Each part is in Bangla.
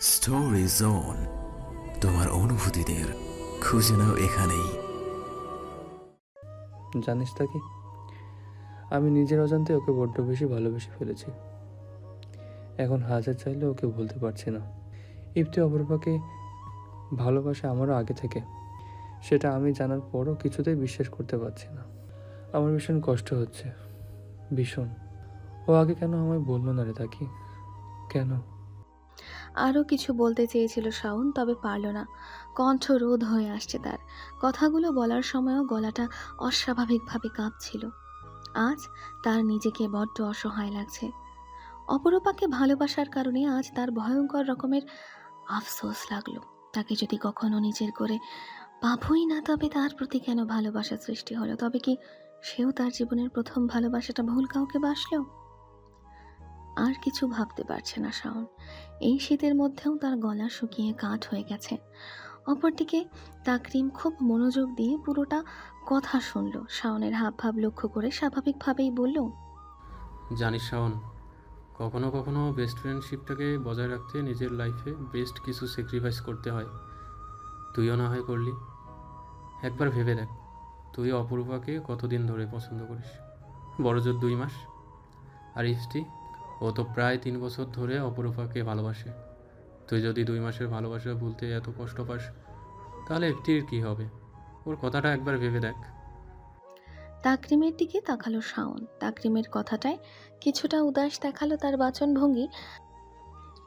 স্টোরি জোন তোমার অনুভূতিদের খুঁজে নাও এখানেই। জানিস তা কি? আমি নিজের অজান্তে ওকে বড্ড বেশি ভালোবেসে ফেলেছি। এখন হাজার চাইলে ওকে বলতে পারছি না। ইফতি অপরূপাকে ভালোবাসে আমারও আগে থেকে। সেটা আমি জানার পরও কিছুতেই বিশ্বাস করতে পারছি না। আমার ভীষণ কষ্ট হচ্ছে। ভীষণ। ও আগে কেন আমায় বলল না রে তাকি? কেন? আরও কিছু বলতে চেয়েছিল শাওন, তবে পারল না। কণ্ঠ রোধ হয়ে আসছে তার। কথাগুলো বলার সময়ও গলাটা অস্বাভাবিকভাবে কাঁপছিল। আজ তার নিজেকে বড্ড অসহায় লাগছে। অপরূপাকে ভালোবাসার কারণে আজ তার ভয়ঙ্কর রকমের আফসোস লাগল। তাকে যদি কখনো নিজের করে পাবই না, তবে তার প্রতি কেন ভালোবাসা সৃষ্টি হলো? তবে কি সেও তার জীবনের প্রথম ভালোবাসাটা ভুল কাউকে বাসলো? আর কিছু ভাবতে পারছে না শাওন। এই শীতের মধ্যেও তার গলা শুকিয়ে কাঠ হয়ে গেছে। অপরদিকে তাকরিম খুব মনোযোগ দিয়ে পুরোটা কথা শুনল। শাওনের হাব ভাব লক্ষ্য করে স্বাভাবিকভাবেই বলল, জানিস শাওন, কখনো কখনো বেস্ট ফ্রেন্ডশিপটাকে বজায় রাখতে নিজের লাইফে বেস্ট কিছু স্যাক্রিফাইস করতে হয়। তুইও না হয় করলি। একবার ভেবে দেখ, তুই অপূর্বাকে কতদিন ধরে পছন্দ করিস? বড়জোর দুই মাস। আর ইফতি? ও তো প্রায় তিন বছর ধরে অপরূপাকে ভালোবাসে। তুই যদি দুই মাসের ভালোবাসা ভুলতে এত কষ্ট পাস তাহলে ইফতির কী হবে? ওর কথাটা একবার ভেবে দেখ। তাকরিমের দিকে তাকালো শাওন। তাকরিমের কথাটায় কিছুটা উদাস দেখাল তার বাচনভঙ্গি।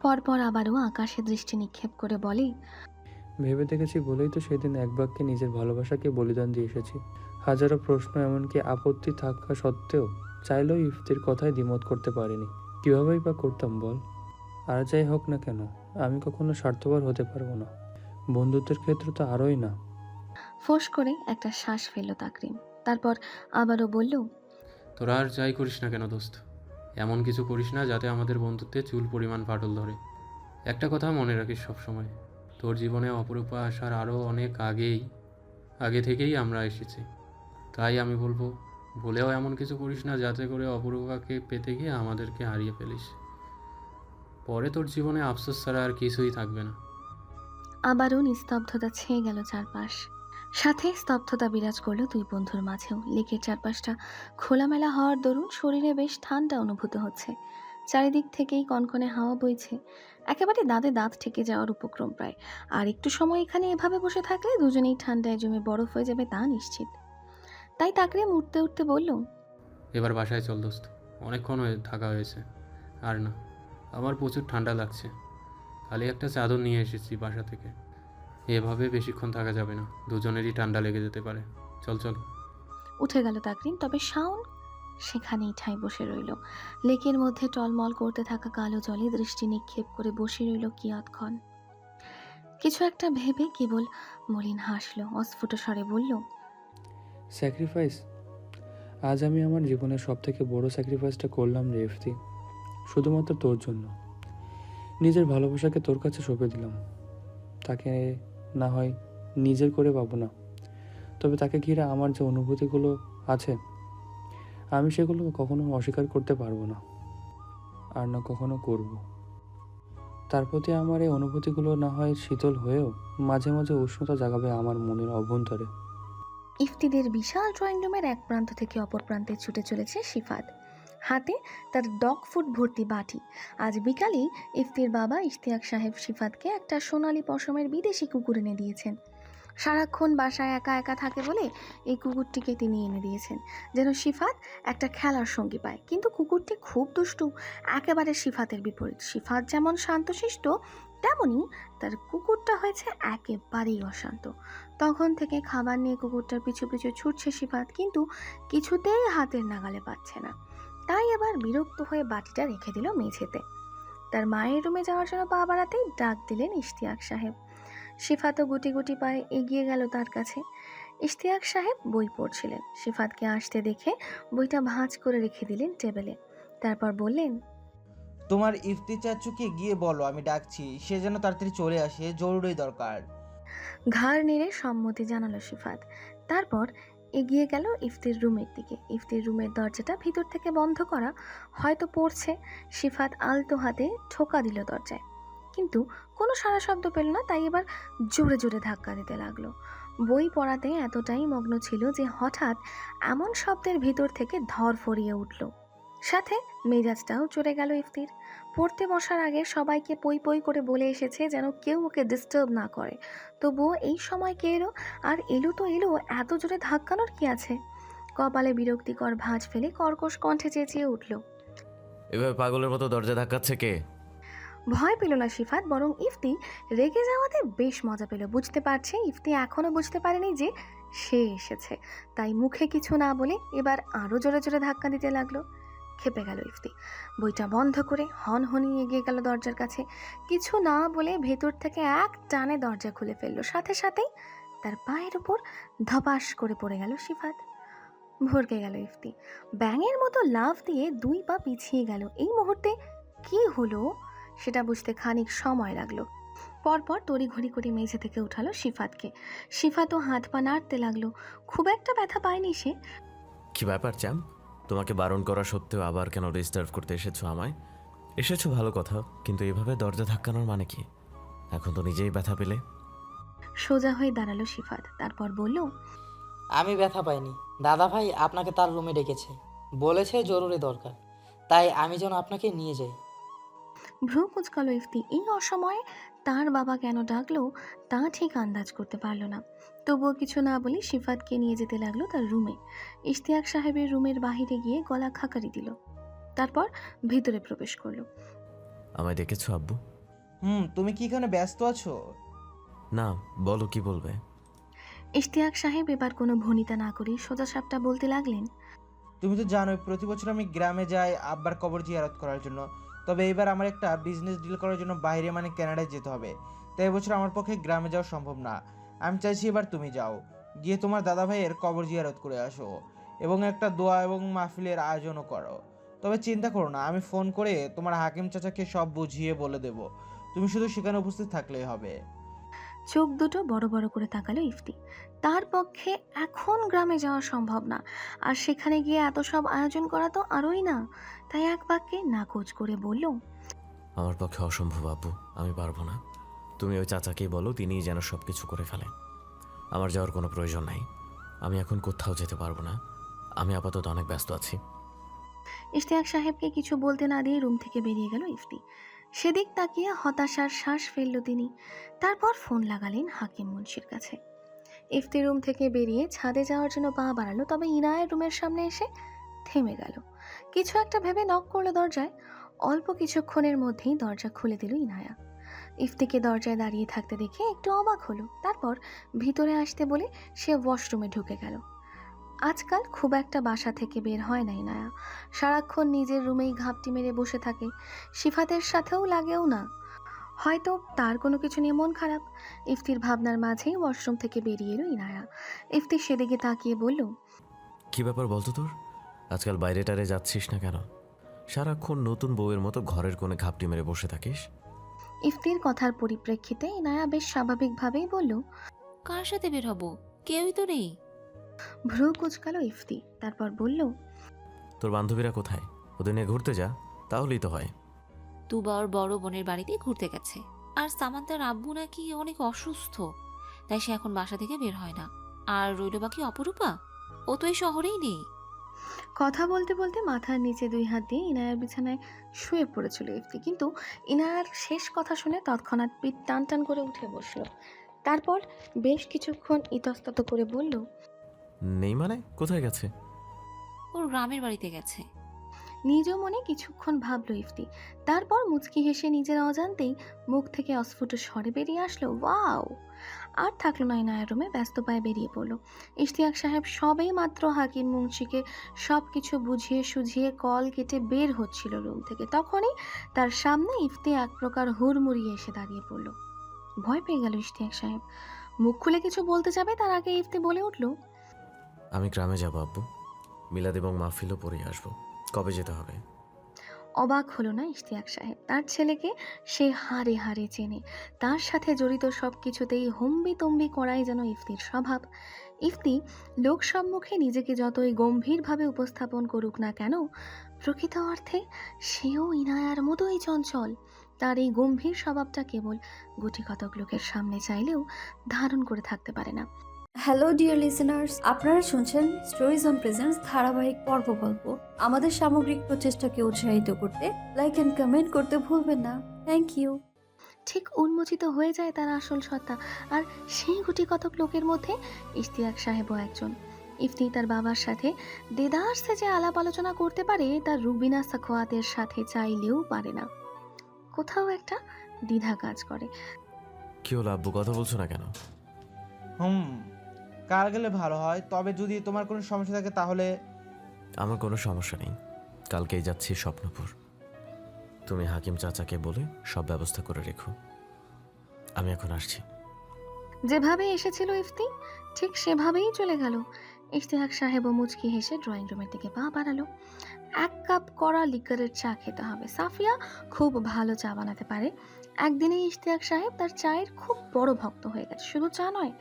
পরপর আবারও আকাশে দৃষ্টি নিক্ষেপ করে বলে ভেবে দেখেছি বলেই তো সেদিন এক বাক্যে নিজের ভালোবাসাকে বলিদান দিয়ে এসেছি। হাজারো প্রশ্ন এমনকি আপত্তি থাকা সত্ত্বেও চাইলেও ইফতির কথায় দ্বিমত করতে পারিনি। কীভাবেই বা করতাম বল? আর যাই হোক না কেন আমি কখনো স্বার্থপর হতে পারব না। বন্ধুত্বের ক্ষেত্রে তো আরোই না। ফোঁস করে একটা শ্বাস ফেলল তাকরিম। তারপর আবারও বলল তোরা আর যাই করিস না কেন দোস্ত? এমন কিছু করিস না যাতে আমাদের বন্ধুত্বে চুল পরিমাণ ফাটল ধরে। একটা কথা মনে রাখিস সবসময় তোর জীবনে অপরূপা আসার আরও অনেক আগেই আগে থেকেই আমরা এসেছি। তাই আমি বলব ভুলেও এমন কিছু করিস না যাতে করে অপরূপাকে পেতে গিয়ে আমাদেরকে হারিয়ে ফেলিস। পরে তোর জীবনে আফসোস ছাড়া আর কিছুই থাকবে না। আবারও নিস্তব্ধতা ছেয়ে গেল চারপাশ। সাথে স্তব্ধতা বিরাজ করল দুই বন্ধুর মাঝেও। লেকের চারপাশটা খোলামেলা হওয়ার দরুন শরীরে বেশ ঠান্ডা অনুভূত হচ্ছে। চারিদিক থেকেই কনকনে হাওয়া বইছে। একেবারে দাঁতে দাঁত ঠেকে যাওয়ার উপক্রম প্রায়। আর একটু সময় এখানে এভাবে বসে থাকলে দুজনেই ঠান্ডায় জমে বরফ হয়ে যাবে তা নিশ্চিত। তাই তাকরে উঠতে উঠতে বলল এবার বাসায় চল দোস্ত অনেকক্ষণ হয়ে থাকা হয়েছে। আর না আমার প্রচুর ঠান্ডা লাগছে। খালি একটা চাদর নিয়ে এসেছি বাসা থেকে। এভাবে বেশিক্ষণ থাকা যাবে না দুজনেরই ঠান্ডা লেগে যেতে পারে। চল চল। উঠে গেল তাকরিম তবে শাওন সেখানেই ঠাই বসে রইল। লেকের মধ্যে টলমল করতে থাকা কালো জলে দৃষ্টি নিক্ষেপ করে বসে রইল কিয়ৎক্ষণ কিছু একটা ভেবে কেবল মলিন হাসলো অস্ফুট স্বরে বলল স্যাক্রিফাইস আজ আমি আমার জীবনের সব থেকে বড় স্যাক্রিফাইসটা করলাম রে ইফতি, শুধুমাত্র তোর জন্য। নিজের ভালোবাসাকে তোর কাছে সঁপে দিলাম। তাকে না হয় নিজের করে পাবো না। তবে তাকে ঘিরে আমার যে অনুভূতিগুলো আছে, আমি সেগুলো কখনো অস্বীকার করতে পারব না, আর না কখনো করব। তার প্রতি আমার এই অনুভূতিগুলো না হয় শীতল হয়েও মাঝে মাঝে উষ্ণতা জাগাবে আমার মনের অভ্যন্তরে। ইফতিদের বিশাল ড্রয়িং রুমের এক প্রান্ত থেকে অপর প্রান্তে ছুটে চলেছে শিফাত। হাতে তার ডগ ফুড ভর্তি বাটি। আজ বিকালেই ইফতির বাবা ইশতিয়াক সাহেব শিফাতকে একটা সোনালি পশমের বিদেশি কুকুর এনে দিয়েছেন। সারাক্ষণ বাসায় একা একা থাকে বলে এই কুকুরটিকে তিনি এনে দিয়েছেন, যেন শিফাত একটা খেলার সঙ্গী পায়। কিন্তু কুকুরটি খুব দুষ্টু, একেবারে শিফাতের বিপরীত। শিফাত যেমন শান্তশিষ্ট তেমনই তার কুকুরটা হয়েছে একেবারেই অশান্ত। তখন থেকে খাবার নিয়ে কুকুরটার পিছু পিছু ছুটছে শিফাত, কিন্তু কিছুতেই হাতের নাগালে পাচ্ছে না। তাই আবার বিরক্ত হয়ে বাটিটা রেখে দিল মেঝেতে। তার মায়ের রুমে যাওয়ার জন্য পা বাড়াতেই ডাক দিলেন ইশতিয়াক সাহেব। শিফাতও গুটি গুটি পায়ে এগিয়ে গেল তার কাছে। ইশতিয়াক সাহেব বই পড়ছিলেন। শিফাতকে আসতে দেখে বইটা ভাঁজ করে রেখে দিলেন টেবিলে। তারপর বললেন তোমার ইফতি চাচুকে গিয়ে বলো, আমি ডাকছি। সে যেন তাড়াতাড়ি চলে আসে, জরুরি দরকার। ঘাড় নেড়ে সম্মতি জানালো সিফাত তারপর এগিয়ে গেল ইফতির রুমের দিকে। ইফতির রুমের দরজাটা ভিতর থেকে বন্ধ করা হয়তো পড়ছে। সিফাত আলতো হাতে ঠোকা দিল দরজায়। কিন্তু কোনো সারা শব্দ পেল না, তাই এবার জোরে জোরে ধাক্কা দিতে লাগল। বই পড়াতে এতটাই মগ্ন ছিল যে হঠাৎ এমন শব্দের ভিতর থেকে ধর ফরিয়ে উঠল। সাথে মেজাজটাও চড়ে গেল ইফতির। পড়তে বসার আগে সবাইকে পই পই করে বলে এসেছে যেন কেউ ওকে ডিস্টার্ব না করে। তবুও এই সময় কে এলো? আর এলো তো এলো এত জোরে ধাক্কানোর কি আছে? কপালে বিরক্তিকর ভাঁজ ফেলে কর্কশ কণ্ঠে চেঁচিয়ে উঠল। এভাবে পাগলের মতো দরজা ধাক্কাচ্ছে কে? ভয় পেল না শিফাত বরং ইফতি রেগে যাওয়াতে বেশ মজা পেল। বুঝতে পারছে ইফতি এখনও বুঝতে পারেনি যে সে এসেছে। তাই মুখে কিছু না বলে এবার আরও জোরে জোরে ধাক্কা দিতে লাগল। খেপে গেল ইফতি। বইটা বন্ধ করে হন হনি এগিয়ে গেল দরজার কাছে। কিছু না বলে ভেতর থেকে এক টানে দরজা খুলে ফেলল। সাথে সাথেই তার পায়ের উপর ধপাস করে পড়ে গেল শিফাত। ভরকে গেল ইফতি। ব্যাঙের মতো লাফ দিয়ে দুই পা পিছিয়ে গেল। এই মুহূর্তে কি হলো? সেটা বুঝতে খানিক সময় লাগল। পরপর তড়িঘড়ি করে মেঝে থেকে উঠালো শিফাতকে। শিফাতও হাত পা নাড়তে লাগল। খুব একটা ব্যথা পায়নি সে। কি ব্যাপার চ্যাম তোমাকে বারণ করা সত্ত্বেও আবার কেন ডিস্টার্ব করতে এসেছ আমায়? এসেছ ভালো কথা কিন্তু এভাবে দরজা ধাক্কানোর মানে কি? এখন তো নিজেই ব্যথা পেলে। সোজা হয়ে দাঁড়াল শিফাত তারপর বলল আমি ব্যথা পাইনি। দাদা ভাই আপনাকে তার রুমে ডেকেছে। বলেছে জরুরি দরকার। তাই আমি যেন আপনাকে নিয়ে যাই। ভ্রু কুচকালো ইফতি এই অসময়ে তার বাবা কেন ডাকলো তা ঠিক আন্দাজ করতে পারল না। তবুও কিছু না বলে শিফাতকে নিয়ে যেতে লাগল তার রুমে। ইশতিয়াক সাহেবের রুমের বাহিরে গিয়ে গলা খাকারি দিল। তারপর ভিতরে প্রবেশ করল। আমায় ডেকেছো আব্বু? হুম তুমি কি এখানে ব্যস্ত আছো? না বলো কি বলবে? ইশতিয়াক সাহেব এবার কোনো ভনিতা না করে সোজা সাপটা বলতে লাগলেন। তুমি তো জানোই প্রতি বছর আমি গ্রামে যাই আব্বার কবর জিয়ারত করার জন্য। তবে এবার আমার একটা বিজনেস ডিল করার জন্য বাইরে মানে কানাডায় যেতে হবে। তাই এবছর আমার পক্ষে গ্রামে যাওয়া সম্ভব না। আমি চাইছি এবার তুমি যাও। গিয়ে তোমার দাদা ভাইয়ের কবর জিয়ারত করে আসো এবং একটা দোয়া এবং মাহফিলের আয়োজনও করো। তবে চিন্তা করো না, আমি ফোন করে তোমার হাকিম চাচাকে সব বুঝিয়ে বলে দেব। তুমি শুধু সেখানে উপস্থিত থাকলেই হবে। চোখ দুটো বড় বড় করে তাকালো ইফতি। তার পক্ষে এখন গ্রামে যাওয়া সম্ভব না। আর সেখানে গিয়ে এত সব আয়োজন করা তো আরোই না। তাই এক বাক্যে নাকচ করে বলল আমার পক্ষে অসম্ভব আব্বু। আমি পারব না। তুমি ওই চাচাকেই বলো তিনিই যেন সব কিছু করে ফেলে আমার যাওয়ার কোনো প্রয়োজন নাই। আমি এখন কোথাও যেতে পারব না। আমি আপাতত অনেক ব্যস্ত আছি। ইশতিয়াক সাহেবকে কিছু বলতে না দিয়ে রুম থেকে বেরিয়ে গেল ইফতি। সেদিক তাকিয়ে হতাশার শ্বাস ফেলল তিনি। তারপর ফোন লাগালেন হাকিম মুন্সির কাছে। ইফতি রুম থেকে বেরিয়ে ছাদে যাওয়ার জন্য পা বাড়ালো, তবে ইনায়ের রুমের সামনে এসে থেমে গেল। কিছু একটা ভেবে নক করল দরজায়। অল্প কিছুক্ষণের মধ্যেই দরজা খুলে দিল ইনায়া। ইফতিকে দরজায় দাঁড়িয়ে থাকতে দেখে একটু অবাক হলো। তারপর ভিতরে আসতে বলে সে ওয়াশরুমে ঢুকে গেল। আজকাল খুব একটা বাসা থেকে বের হয় না ইনায়া। সারাক্ষণ নিজের রুমেই ঘাপটি মেরে বসে থাকে। সিফাতের সাথেও লাগেও না। হয়তো তার কোনো কিছু নিয়ে মন খারাপ। ইফতির ভাবনার মাঝেই ওয়াশরুম থেকে বেরিয়ে এলো ইনায়া। ইফতি সেদিকে তাকিয়ে বলল কি ব্যাপার বলতো তোর? আজকাল বাইরে টারে যাচ্ছিস না কেন? সারাক্ষণ নতুন বউয়ের মতো ঘরের কোণে ঘাপটি মেরে বসে থাকিস? ইফতির কথার পরিপ্রেক্ষিতে ইনায়া বেশ স্বাভাবিকভাবেই বলল কার সাথে বের হব? কেউই তো নেই। ভ্রু কুচকালো ইফতি তারপর বলল তোর বান্ধবীরা কোথায়? ওদের নিয়ে ঘুরতে যা তাহলেই তো হয়। তুবা ওর বড় বোনের বাড়িতে ঘুরতে গেছে। আর সামান্তার আব্বু নাকি অনেক অসুস্থ তাই সে এখন বাসা থেকে বের হয় না। আর রইল বাকি অপরূপা? ও তো এই শহরেই নেই। কথা বলতে বলতে মাথার নিচে দুই হাত দিয়ে ইনায়ার বিছানায় শুয়ে পড়েছিল ইফতি। কিন্তু ইনায়ার শেষ কথা শুনে তৎক্ষণাৎ পিঠ টান টান করে উঠে বসল। তারপর বেশ কিছুক্ষণ ইতস্তত করে বলল নেই মানে? কোথায় গেছে? ওর গ্রামের বাড়িতে গেছে। নিজ মনে কিছুক্ষণ ভাবলো ইফতি। তারপর মুচকি হেসে নিজের অজান্তেই মুখ থেকে অস্ফুট স্বরে বেরিয়ে আসলো, ওয়াও! আর থাকল না ইনায়ার রুমে, ব্যস্ত পায়ে বেরিয়ে পড়ল। ইশতিয়াক সাহেব সবেই মাত্র হাকিম মুন্সিকে সব কিছু বুঝিয়ে সুঝিয়ে কল কেটে বের হচ্ছিল রুম থেকে। তখনই তার সামনে ইফতি এক প্রকার হুড়মুড়িয়ে এসে দাঁড়িয়ে পড়ল। ভয় পেয়ে গেল ইশতিয়াক সাহেব। মুখ খুলে কিছু বলতে যাবে? তার আগে ইফতি বলে উঠল। আমি গ্রামে যাব, আব্বু। মিলাদ এবং মাহফিলও পরে আসব। কবে যেতে হবে? অবাক হলো না ইশতিয়াক সাহেব? তার ছেলেকে সে হারে হারে চেনে। তার সাথে জড়িত সব কিছুতেই হম্বি তম্বি করাই যেন ইফতির স্বভাব। ইফতি লোক সম্মুখে নিজেকে যতই গম্ভীরভাবে উপস্থাপন করুক না কেন, প্রকৃত অর্থে সেও ইনায়ার মতোই চঞ্চল। তার এই গম্ভীর স্বভাবটা কেবল গুটি কতক লোকের সামনে চাইলেও ধারণ করে থাকতে পারে না। হ্যালো ডিয়ার লিসেনার্স আপনারা শুনছেন স্টোরিজ অন প্রেজেন্স ধারাবাহিক পর্ব গল্প। আমাদের সামগ্রিক প্রচেষ্টাকে উৎসাহিত করতে লাইক অ্যান্ড কমেন্ট করতে ভুলবেন না। থ্যাংক ইউ ঠিক উন্মোচিত হয়ে যায় তার আসল সত্তা। আর সেই গুটি কতক লোকের মধ্যে ইশতিয়াক সাহেবও একজন। ইফতি তার বাবার সাথে দেদারসে যে আলাপ আলোচনা করতে পারে তার রুবিনা সাখোয়াতের সাথে চাইলেও পারে না। কোথাও একটা দ্বিধা কাজ করে। কি হলো আব্বু কথা বলছো না কেন? হুম কার গেলে ভালো হয়? তবে যদি তোমার কোনো সমস্যা থাকে তাহলে আমার কোনো সমস্যা নেই। কালকেই যাচ্ছি স্বপ্নপুর। তুমি হাকিম চাচাকে বলে সব ব্যবস্থা করে রেখো। আমি এখন আসছি। যেভাবে এসেছিল ইফতি ঠিক সেভাবেই চলে গেল। ইশতেহাক সাহেব ও মুচকি হেসে ড্রয়িং রুমের দিকে পা বাড়ালো। এক কাপ কড়া লিকারের চা খেতে হবে। সাফিয়া খুব ভালো চা বানাতে পারে। একদিনেই ইশতেহাক সাহেব তার চায়ের খুব বড় ভক্ত হয়ে গেছে। শুধু চা নয়,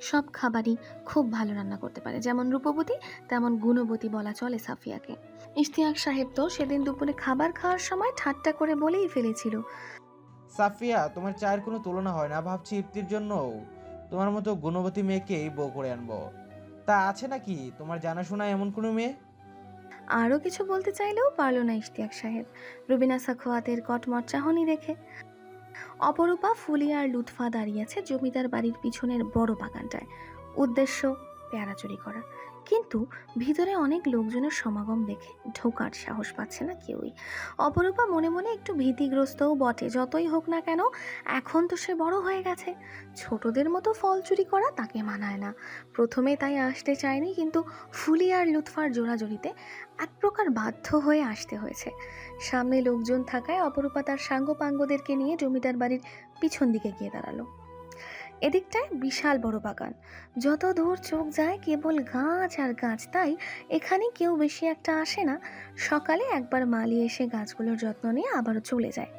সব খাবারই খুব ভালো রান্না করতে পারে। যেমন রূপবতী, তেমন গুণবতী বলা চলে সাফিয়াকে। ইশতিয়াক সাহেব তো সেদিন দুপুরে খাবার খাওয়ার সময় ঠাট্টা করে বলেই ফেলেছিল। সাফিয়া, তোমার চায়ের কোনো তুলনা হয় না। ভাবছি ইফতির জন্য তোমার মতো গুণবতী মেয়েকেই বউ করে আনব। তা আছে নাকি? তোমার জানাশোনা এমন কোনো মেয়ে? আরও কিছু বলতে চাইলেও পারল না ইশতিয়াক সাহেব। রুবিনা সাখোয়াতের কটমট চাহনি দেখে। অপরূপা, ফুলি আর লুৎফা দাঁড়িয়েছে জমিদার বাড়ির পিছনের বড় বাগানটায়। উদ্দেশ্য, পেয়ারা চুরি করা। কিন্তু ভিতরে অনেক লোকজনের সমাগম দেখে ঢোকার সাহস পাচ্ছে না কেউই। অপরূপা মনে মনে একটু ভীতিগ্রস্তও বটে, যতই হোক না কেন এখন তো সে বড় হয়ে গেছে। ছোটদের মতো ফল চুরি করা তাকে মানায় না। প্রথমে তাই আসতে চায়নি, কিন্তু ফুলি আর লুৎফার জোড়াজড়িতে এক প্রকার বাধ্য হয়ে আসতে হয়েছে। সামনে লোকজন থাকায় অপরূপা তার সাঙ্গপাঙ্গদেরকে নিয়ে জমিদার বাড়ির পিছন দিকে গিয়ে দাঁড়াল। এদিকটায় বিশাল বড় বাগান। যত দূর চোখ যায় কেবল গাছ আর গাছ, তাই এখানে কেউ বেশি একটা আসে না। সকালে একবার মালি এসে গাছগুলোর যত্ন নিয়ে আবারও চলে যায়।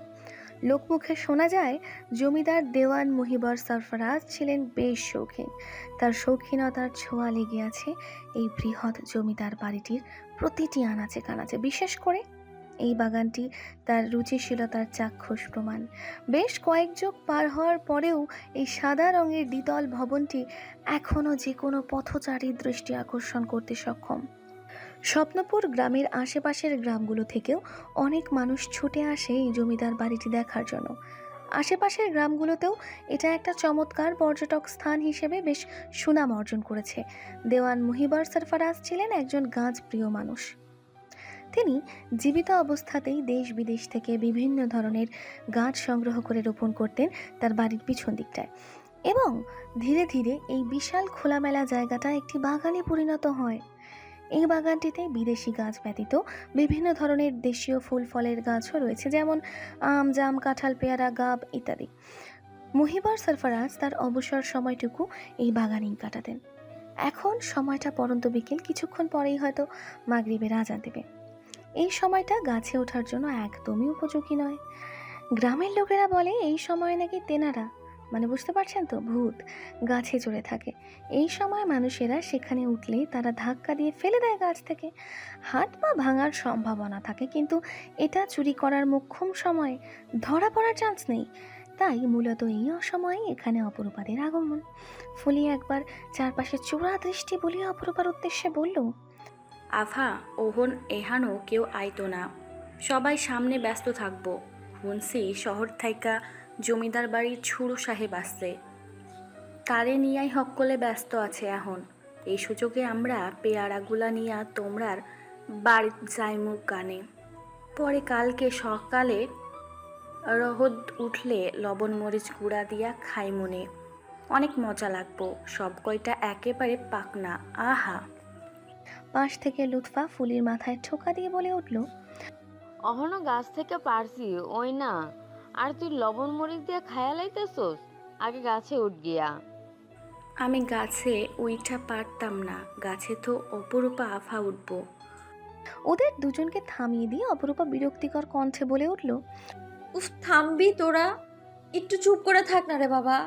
লোকমুখে শোনা যায়, জমিদার দেওয়ান মহিবর সরফরাজ ছিলেন বেশ শৌখিন। তার শৌখিনতার ছোঁয়া লেগে আছে এই বৃহৎ জমিদার বাড়িটির প্রতিটি আনাচে কানাচে, বিশেষ করে এই বাগানটি তার রুচিশীলতার চাক্ষুষ প্রমাণ। বেশ কয়েক যুগ পার হওয়ার পরেও এই সাদা রঙের দ্বিতল ভবনটি এখনও যে কোনো পথচারীর দৃষ্টি আকর্ষণ করতে সক্ষম। স্বপ্নপুর গ্রামের আশেপাশের গ্রামগুলো থেকেও অনেক মানুষ ছুটে আসে এই জমিদার বাড়িটি দেখার জন্য। আশেপাশের গ্রামগুলোতেও এটা একটা চমৎকার পর্যটক স্থান হিসেবে বেশ সুনাম অর্জন করেছে। দেওয়ান মুহিবর সরফরাজ ছিলেন একজন গাছ প্রিয় মানুষ। তিনি জীবিত অবস্থাতেই দেশ বিদেশ থেকে বিভিন্ন ধরনের গাছ সংগ্রহ করে রোপণ করতেন তার বাড়ির পিছন দিকটায়। এবং ধীরে ধীরে এই বিশাল খোলামেলা জায়গাটা একটি বাগানে পরিণত হয়। এই বাগানটিতে বিদেশি গাছ ব্যতীত বিভিন্ন ধরনের দেশীয় ফুল, ফলের গাছও রয়েছে, যেমন আম, জাম, কাঁঠাল, পেয়ারা, গাব ইত্যাদি। মহিবার সরফরাজ তার অবসর সময়টুকু এই বাগানেই কাটাতেন। এখন সময়টা পরন্ত বিকেল, কিছুক্ষণ পরেই হয়তো মাগরিবের আজান দেবে। এই সময়টা গাছে ওঠার জন্য একদমই উপযোগী নয়। গ্রামের লোকেরা বলে এই সময় নাকি তেনারা মানে বুঝতে পারছেন তো, ভূত গাছে চড়ে থাকে। এই সময় মানুষেরা সেখানে উঠলে তারা ধাক্কা দিয়ে ফেলে দেয় গাছ থেকে। হাত পা ভাঙার সম্ভাবনা থাকে, কিন্তু এটা চুরি করার মোক্ষম সময়। ধরা পড়ার চান্স নেই। তাই মূলত এই অসময়ে এখানে অপরূপাদের আগমন। ফুলি একবার চারপাশে চোরা দৃষ্টি বলিয়ে অপরূপার উদ্দেশ্যে বলল আফা, ওহন এহানো কেউ আইতো না। সবাই সামনে ব্যস্ত থাকব। শুনছি শহর থাইকা জমিদার বাড়ির ছুড়ো সাহেব আসছে। তারে নিয়াই হকলে ব্যস্ত আছে এখন? এই সুযোগে আমরা পেয়ারাগুলা নিয়া তোমরার বাড়ির যাইমুখ গানে পরে কালকে সকালে রহদ উঠলে লবণ মরিচ গুঁড়া দিয়া খাই মনে অনেক মজা লাগবো। সব কয়টা একেবারে পাকনা। আহা! পাশ থেকে লুৎফা ফুলির মাথায় ঠোকা দিয়ে বলে উঠল অহনো গাছ থেকে পারছি ওই না। আর তুই লবণ মরিচ দিয়ে খায়া লাইতেছোস? আগে গাছে উঠ গিয়া। আমি গাছে উইঠা পারতাম না গাছে তো অপরূপা আফা উঠব। ওদের দুজনকে থামিয়ে দিয়ে অপরূপা বিরক্তিকর কণ্ঠে বলে উঠল উফ থামবি তোরা। একটু চুপ করে থাক না রে বাবা।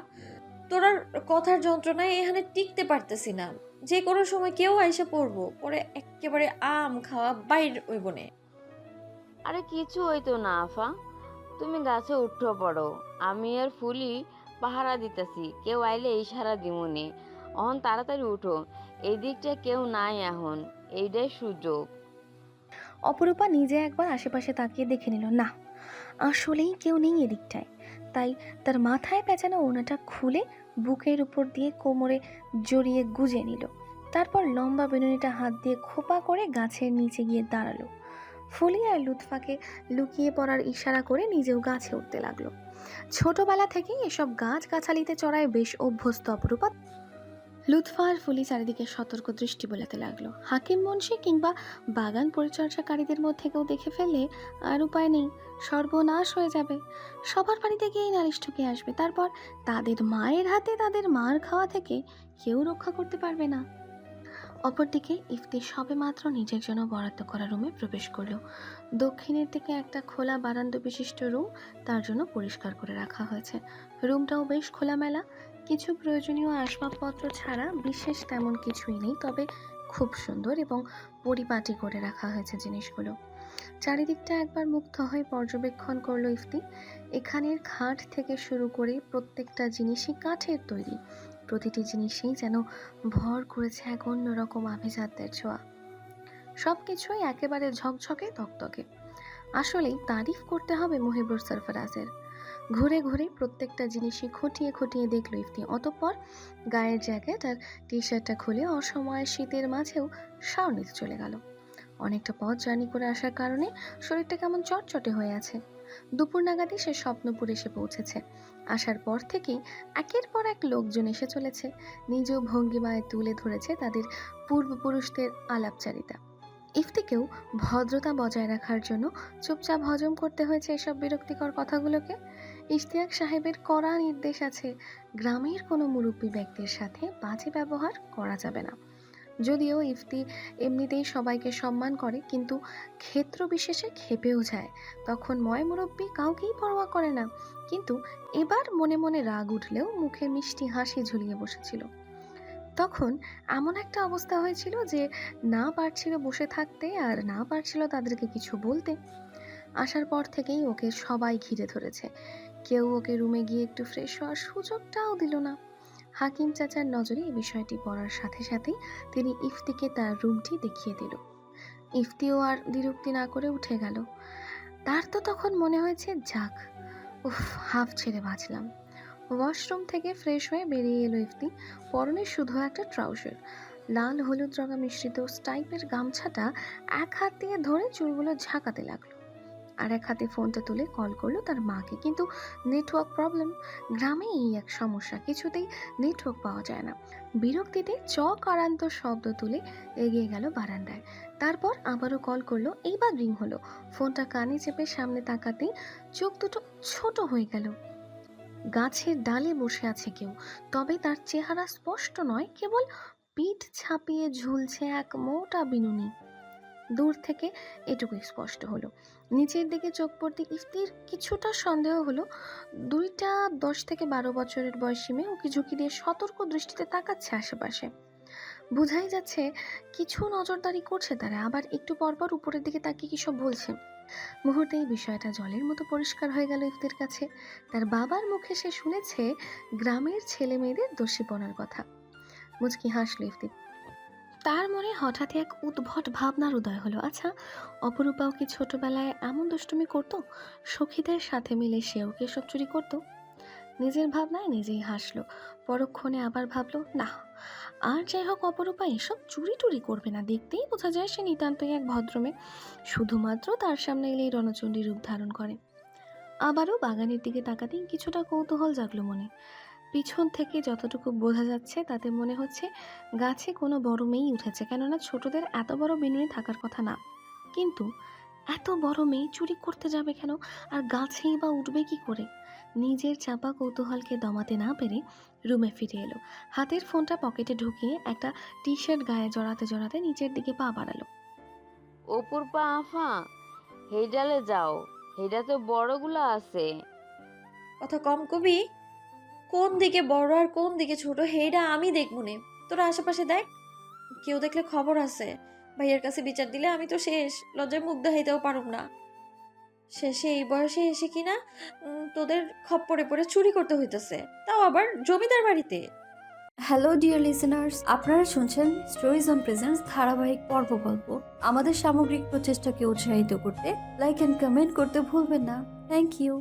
তোরা কথার যন্ত্রণায় এখানে টিকতে পারতেছি না। যে কোনো সময় কেউ আইসা পড়ব পরে একেবারে আম খাওয়া বাইর ওই বনে আরে কিছু হইতো না আফা। তুমি গাছে উঠো পড়ো। আমি আর ফুলি পাহারা দিতেছি কেউ আইলে ইশারা দিমুনি অহন তাড়াতাড়ি উঠো এই দিকটা কেউ নাই এখন এইটাই সুযোগ। অপরূপা নিজে একবার আশেপাশে তাকিয়ে দেখে নিল না আসলেই কেউ নেই এদিকটায়। তাই তার মাথায় পেঁচানো ওনাটা খুলে বুকের উপর দিয়ে কোমরে জড়িয়ে গুজে নিল। তারপর লম্বা বেনুনিটা হাত দিয়ে খোপা করে গাছের নিচে গিয়ে দাঁড়াল। ফুলি আর লুৎফাকে লুকিয়ে পড়ার ইশারা করে নিজেও গাছে উঠতে লাগল। ছোটবেলা থেকেই এসব গাছ গাছালিতে চড়ায় বেশ অভ্যস্ত অপরূপা। লুৎফা আর ফুলি চারিদিকে সতর্ক দৃষ্টি বোলাতে লাগল। হাকিম মুন্সি কিংবা বাগান পরিচর্যাকারীদের মধ্যে কেউ দেখে ফেললে আর উপায় নেই। সর্বনাশ হয়ে যাবে। সবার বাড়িতে গিয়েই নালিশ ঠুকে আসবে। তারপর তাদের মায়ের হাতে তাদের মার খাওয়া থেকে কেউ রক্ষা করতে পারবে না। অপরদিকে ইফতি সবে মাত্র নিজের জন্য বরাদ্দ করা রুমে প্রবেশ করল। দক্ষিণের দিকে একটা খোলা বারান্দা বিশিষ্ট রুম তার জন্য পরিষ্কার করে রাখা হয়েছে। রুমটাও বেশ খোলামেলা। কিছু প্রয়োজনীয় আসবাবপত্র ছাড়া বিশেষ তেমন কিছুই নেই, তবে খুব সুন্দর এবং পরিপাটি করে রাখা হয়েছে জিনিসগুলো। চারিদিকটা একবার মুগ্ধ হয়ে পর্যবেক্ষণ করল ইফতি। এখানের খাট থেকে শুরু করে প্রত্যেকটা জিনিসই কাঠের তৈরি। প্রতিটি জিনিসেই যেন ভর করেছে এক অন্যরকম আভিজাত্যের ছোঁয়া। সব কিছুই একেবারে ঝকঝকে তকতকে। আসলেই তারিফ করতে হবে মুহিবুর সরফরাজের। ঘুরে ঘুরে প্রত্যেকটা জিনিসই খুঁটিয়ে খুঁটিয়ে দেখল ইফতি। অতঃপর গায়ের জ্যাকেট আর টি শার্টটা খুলে অসময়ে শীতের মাঝেও শাওর নিতে চলে গেল। অনেকটা পথ জার্নি করে আসার কারণে শরীরটা কেমন চটচটে হয়ে আছে। দুপুর নাগাদই সে স্বপ্নপুর এসে পৌঁছেছে। আসার পর থেকেই একের পর এক লোকজন এসে চলেছে। নিজ ভঙ্গিমায় তুলে ধরেছে তাদের পূর্বপুরুষদের আলাপচারিতা। ইফতিকেও ভদ্রতা বজায় রাখার জন্য চুপচাপ হজম করতে হয়েছে এসব বিরক্তিকর কথাগুলোকে। ইশতিয়াক সাহেবের কড়া নির্দেশ আছে, গ্রামের কোনো মুরব্বী ব্যক্তির সাথে বাজে ব্যবহার করা যাবে না। যদিও ইফতি এমনিতেই সবাইকে সম্মান করে, কিন্তু ক্ষেত্র বিশেষে খেপেও যায়। তখন ময় মুরব্বী কাউকেই পরোয়া করে না। কিন্তু এবার মনে মনে রাগ উঠলেও মুখে মিষ্টি হাসি ঝুলিয়ে বসেছিল। তখন এমন একটা অবস্থা হয়েছিল যে না পারছিল বসে থাকতে আর না পারছিল তাদেরকে কিছু বলতে। আসার পর থেকেই ওকে সবাই ঘিরে ধরেছে। কেউ ওকে রুমে গিয়ে একটু ফ্রেশ হওয়ার সুযোগটাও দিল না। হাকিম চাচার নজরে এই বিষয়টি পড়ার সাথে সাথেই তিনি ইফতিকে তার রুমটি দেখিয়ে দিল। ইফতিও আর দ্বিরুক্তি না করে উঠে গেল। তার তো তখন মনে হয়েছে, যাক, উফ, হাফ ছেড়ে বাঁচলাম। ওয়াশরুম থেকে ফ্রেশ হয়ে বেরিয়ে এলো ইফতি। পরনে শুধু একটা ট্রাউজার। লাল হলুদ রঙা মিশ্রিত স্টাইপের গামছাটা এক হাত দিয়ে ধরে চুলগুলো ঝাঁকাতে লাগল। আর এক হাতে ফোনটা তুলে কল করল তার মাকে। কিন্তু নেটওয়ার্ক প্রবলেম গ্রামে এই এক সমস্যা। কিছুতেই নেটওয়ার্ক পাওয়া যায় না। বিরক্তিতে চকারান্ত শব্দ তুলে এগিয়ে গেল বারান্দায়। তারপর আবারও কল করল, এইবার রিং হলো। ফোনটা কানে চেপে সামনে তাকাতেই চোখ দুটো ছোট হয়ে গেল। গাছের ডালে বসে আছে কেউ। তবে তার চেহারা স্পষ্ট নয়, কেবল পিঠ ছাপিয়ে ঝুলছে এক মোটা বিনুনি। দূর থেকে এটুকুই স্পষ্ট হলো। নিচের দিকে চোখ পড়তে ইফতির কিছুটা সন্দেহ হলো। দুইটা দশ থেকে বারো বছরের বয়সী মেয়ে ওকে ঝুঁকি দিয়ে সতর্ক দৃষ্টিতে তাকাচ্ছে আশেপাশে। বোঝাই যাচ্ছে কিছু নজরদারি করছে তারা, আবার একটু পরপর উপরের দিকে তাকিয়ে কি সব বলছে। মুহূর্তেই বিষয়টা জলের মতো পরিষ্কার হয়ে গেল ইফতির কাছে। তার বাবার মুখে সে শুনেছে, গ্রামের ছেলে মেয়েদের দোষীপনার কথা। মুচকি হাসল ইফতি। তার মনে হঠাৎ এক উদ্ভট ভাবনার উদয় হলো। আচ্ছা অপরূপাও কি ছোটবেলায় এমন দুষ্টুমি করতো? সখীদের সাথে মিলে সেও কি এসব চুরি করতো? নিজের ভাবনায় নিজেই হাসলো। পরক্ষণে আবার ভাবলো, না, আর যাই হোক, অপরূপা এসব চুরি টুরি করবে না। দেখতেই বোঝা যায় সে নিতান্তই এক ভদ্রমে। শুধুমাত্র তার সামনে এলেই রণচণ্ডী রূপ ধারণ করে। আবারও বাগানের দিকে তাকাতেই কিছুটা কৌতূহল জাগলো মনে। পিছন থেকে যতটুকু বোঝা যাচ্ছে তাতে মনে হচ্ছে গাছে কোনো বড় মেয়েই উঠেছে কেননা ছোটদের এত বড় বিনুনি থাকার কথা না। কিন্তু এত বড় মেয়ে চুরি করতে যাবে কেন? আর গাছেই বা উঠবে কি করে? নিজের চাপা কৌতূহলকে দমাতে না পেরে রুমে ফিরে এলো। হাতের ফোনটা পকেটে ঢুকিয়ে একটা টি শার্ট গায়ে জড়াতে জড়াতে নিচের দিকে পা বাড়ালো। অপুর পা আফা হেডালে যাও। হেডাতে বড়গুলো আছে। কথা কম কবি? কোন দিকে বড় আর কোন দিকে ছোট হেইডা আমি দেখব নে। তোরা আশেপাশে দেখ। কেউ দেখলে খবর আছে। ভাইয়ের কাছে বিচার দিলে আমি তো শেষ। লজ্জায় মুখ দেখাইতেও পারুম না। শেষে এই বয়সে এসে কিনা তোদের খপ্পরে পড়ে চুরি করতে হইতেছে। তাও আবার জমিদার বাড়িতে। হ্যালো ডিয়ার লিসেনার্স আপনারা শুনছেন স্টোরিজ অন প্রেজেন্স ধারাবাহিক পর্ব গল্প। আমাদের সামগ্রিক প্রচেষ্টাকে উৎসাহিত করতে লাইক অ্যান্ড কমেন্ট করতে ভুলবেন না। Thank you